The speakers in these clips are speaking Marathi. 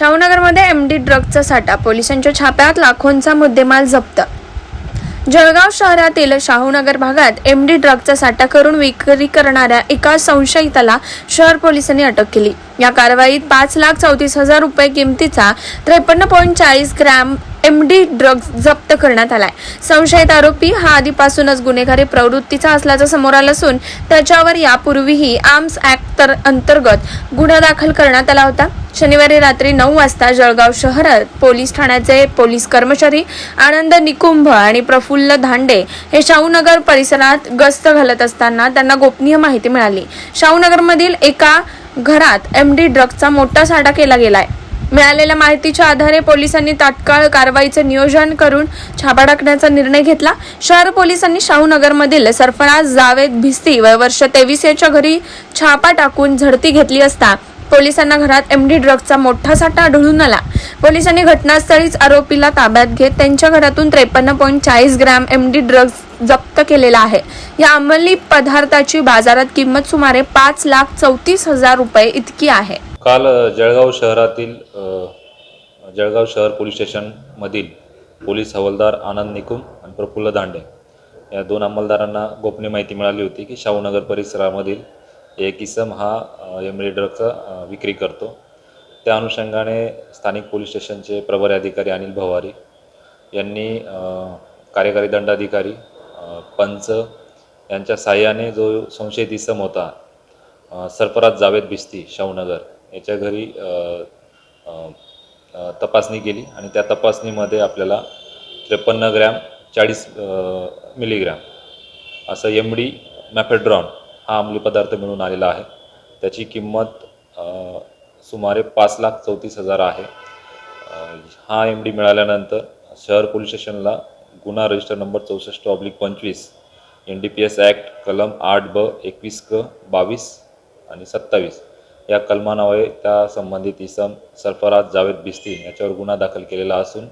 शाहूनगरमध्ये एम डी ड्रगचा साठा पोलिसांच्या छाप्यात लाखोंचा मुद्देमाल जप्त. जळगाव शहरातील शाहूनगर भागात एम डी ड्रगचा साठा करून विक्री करणाऱ्या एका संशयिताला शहर पोलिसांनी अटक केली. या कारवाईत पाच लाख चौतीस हजार रुपये किमतीचा त्रेपन्न पॉईंट चाळीस ग्रॅम एम डी ड्रग्ज जप्त करण्यात आलाय. संशयित आरोपी हा आधीपासूनच गुन्हेगारी प्रवृत्तीचा असल्याचं समोर आलं असून त्याच्यावर यापूर्वीही आर्म्स ऍक्ट तर अंतर्गत गुन्हा दाखल करण्यात आला होता. शनिवारी रात्री नऊ वाजता जळगाव शहरात पोलीस ठाण्याचे पोलीस कर्मचारी आनंद निकुंभ आणि प्रफुल्ल धांडे हे शाहूनगर परिसरात गस्त घालत असताना त्यांना गोपनीय माहिती मिळाली. शाहूनगरमधील एका घरात एम डी ड्रगचा मोठा साठा केला गेलाय. मिळालेल्या माहितीच्या आधारे पोलिसांनी तात्काळ कारवाईचे नियोजन करून छापा टाकण्याचा निर्णय घेतला. शहर पोलिसांनी शाहूनगरमधील सरफराज जावेद भिस्ती वय वर्ष तेवीस याच्या घरी छापा टाकून झडती घेतली असता पोलिसांना घरात एमडी ड्रगचा मोठा साठा आढळून आला. पोलिसांनी घटनास्थळीच आरोपीला ताब्यात घेत त्यांच्या घरातून त्रेपन्न पॉईंट चाळीस ग्रॅम एमडी ड्रग्ज जप्त केलेला आहे. या अंमली पदार्थाची बाजारात किंमत सुमारे पाच लाख चौतीस हजार रुपये इतकी आहे. काल जळगाव शहरातील जळगाव शहर पोलीस स्टेशनमधील पोलीस हवालदार आनंद निकुम आणि प्रफुल्ल दांडे या दोन अंमलदारांना गोपनीय माहिती मिळाली होती की शाहूनगर परिसरामधील एक इसम हा एमडी ड्रगचा विक्री करतो. त्या अनुषंगाने स्थानिक पोलीस स्टेशनचे प्रभारी अधिकारी अनिल भवारी यांनी कार्यकारी दंडाधिकारी पंच यांच्या साह्याने जो संशयित इसम होता सरफराज जावेद भिस्ती शाहूनगर याच्या घरी तपासणी केली आणि त्या तपासणीमध्ये आपल्याला त्रेपन्न ग्रॅम चाळीस मिलीग्रॅम असं एम डी मॅफेड्रॉन हा अंमली पदार्थ मिळून आलेला आहे. त्याची किंमत सुमारे पाच लाख चौतीस हजार आहे. हा एम डी मिळाल्यानंतर शहर पोलीस स्टेशनला गुन्हा रजिस्टर नंबर चौसष्ट ऑब्लिक पंचवीस N D P S act कलम आठ ब एकवीस क बावीस आणि सत्तावीस या कलमानावे त्या संबंधित इसम सरफराज जावेद बिस्ती याच्यावर गुन्हा दाखल केलेला असून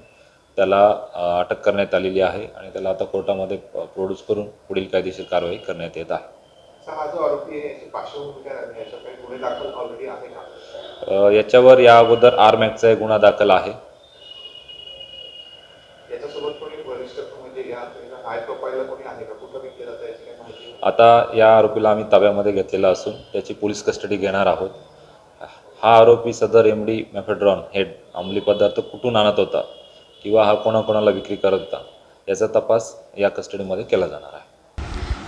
त्याला अटक करण्यात आलेली आहे आणि त्याला आता कोर्टामध्ये प्रोड्यूस करून पुढील कायदेशीर कारवाई करण्यात येत आहे. याच्यावर या अगोदर आरमॅकचा एक गुन्हा दाखल आहे. म्हणजे आहे आता या आरोपीला आम्ही ताब्यामध्ये घेतलेला असून त्याची पोलीस कस्टडी घेणार आहोत. हा आरोपी सदर एम डी मॅफेड्रॉन हे अंमली पदार्थ कुठून आणत होता किंवा हा कोणाकोणाला विक्री करत होता याचा तपास या कस्टडीमध्ये केला जाणार आहे.